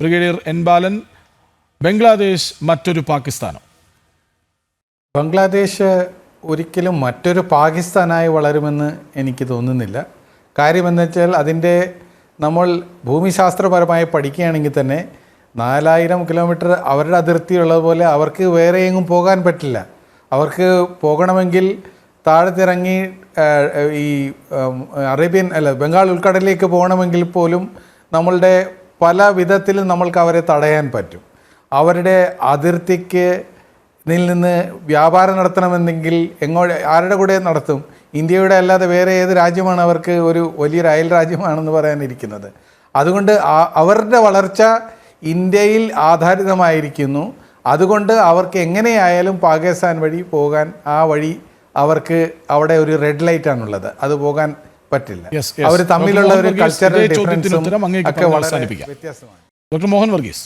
Brigadier N ബാലൻ ബംഗ്ലാദേശ് മറ്റൊരു പാകിസ്ഥാനോ? ബംഗ്ലാദേശ് ഒരിക്കലും മറ്റൊരു പാകിസ്ഥാനായി വളരുമെന്ന് എനിക്ക് തോന്നുന്നില്ല. കാര്യമെന്ന് വെച്ചാൽ അതിന്റെ നമ്മൾ ഭൂമിശാസ്ത്രപരമായി പഠിക്കുകയാണെങ്കിൽ തന്നെ നാലായിരം കിലോമീറ്റർ അവരുടെ അതിർത്തി ഉള്ളതുപോലെ അവർക്ക് വേറെ എങ്ങും പോകാൻ പറ്റില്ല. അവർക്ക് പോകണമെങ്കിൽ താഴത്തിറങ്ങി ഈ അറേബ്യൻ അല്ല ബംഗാൾ ഉൾക്കടലിലേക്ക് പോകണമെങ്കിൽ പോലും നമ്മളുടെ പല വിധത്തിലും നമ്മൾക്ക് അവരെ തടയാൻ പറ്റും. അവരുടെ അതിർത്തിക്ക് നിന്ന് വ്യാപാരം നടത്തണമെന്നെങ്കിൽ എങ്ങോ ആരുടെ കൂടെ നടത്തും? ഇന്ത്യയുടെ അല്ലാതെ വേറെ ഏത് രാജ്യമാണ് അവർക്ക് ഒരു വലിയൊരു അയൽ രാജ്യമാണെന്ന് പറയാനിരിക്കുന്നത്. അതുകൊണ്ട് അവരുടെ വളർച്ച ഇന്ത്യയിൽ ആധാരിതമായിരിക്കുന്നു. അതുകൊണ്ട് അവർക്ക് എങ്ങനെയായാലും പാകിസ്ഥാൻ വഴി പോകാൻ ആ വഴി അവർക്ക് അവിടെ ഒരു റെഡ് ലൈറ്റാണുള്ളത് അത് പോകാൻ പറ്റില്ല. അവർ തമ്മിലുള്ള ഒരു കൾച്ചറൽ ചോദ്യത്തിന് ഒക്കെ അവസാനിപ്പിക്കാം. വ്യത്യാസമാണ്. ഡോക്ടർ മോഹൻ വർഗീസ്.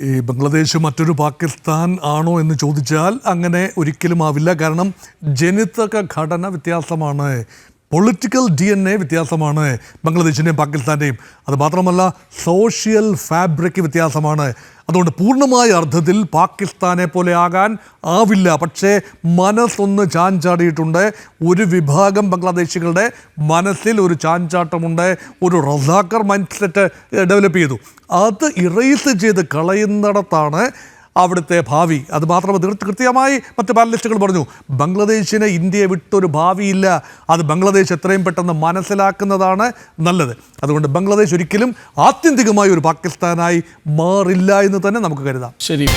ഈ ബംഗ്ലാദേശ് മറ്റൊരു പാകിസ്ഥാൻ ആണോ എന്ന് ചോദിച്ചാൽ അങ്ങനെ ഒരിക്കലും ആവില്ല. കാരണം ജനിതക ഘടന വ്യത്യാസമാണ്. പൊളിറ്റിക്കൽ ഡി എൻ എ വ്യത്യാസമാണ് ബംഗ്ലാദേശിന്റെയും പാകിസ്ഥാന്റെയും അത് മാത്രമല്ല സോഷ്യൽ ഫാബ്രിക് വ്യത്യാസമാണ്. അതുകൊണ്ട് പൂർണമായ അർത്ഥത്തിൽ പാകിസ്ഥാനെ പോലെ ആകാൻ ആവില്ല. പക്ഷേ മനസ്സൊന്ന് ചാഞ്ചാടിയിട്ടുണ്ട്. ഒരു വിഭാഗം ബംഗ്ലാദേശികളുടെ മനസ്സിൽ ഒരു ചാഞ്ചാട്ടമുണ്ട്. ഒരു റസാക്കർ മൈൻഡ് സെറ്റ് ഡെവലപ്പ് ചെയ്തു. അത് ഇറേസ് ചെയ്ത് കളയുന്നിടത്താണ് അവിടുത്തെ ഭാവി. അത് മാത്രമല്ല കൃത്യമായി മറ്റ് പാനലിസ്റ്റുകൾ പറഞ്ഞു. ബംഗ്ലാദേശിന് ഇന്ത്യയെ വിട്ടൊരു ഭാവിയില്ല. അത് ബംഗ്ലാദേശ് എത്രയും പെട്ടെന്ന് മനസ്സിലാക്കുന്നതാണ് നല്ലത്. അതുകൊണ്ട് ബംഗ്ലാദേശ് ഒരിക്കലും ആത്യന്തികമായി ഒരു പാകിസ്ഥാനായി മാറില്ല എന്ന് തന്നെ നമുക്ക് കരുതാം. ശരി.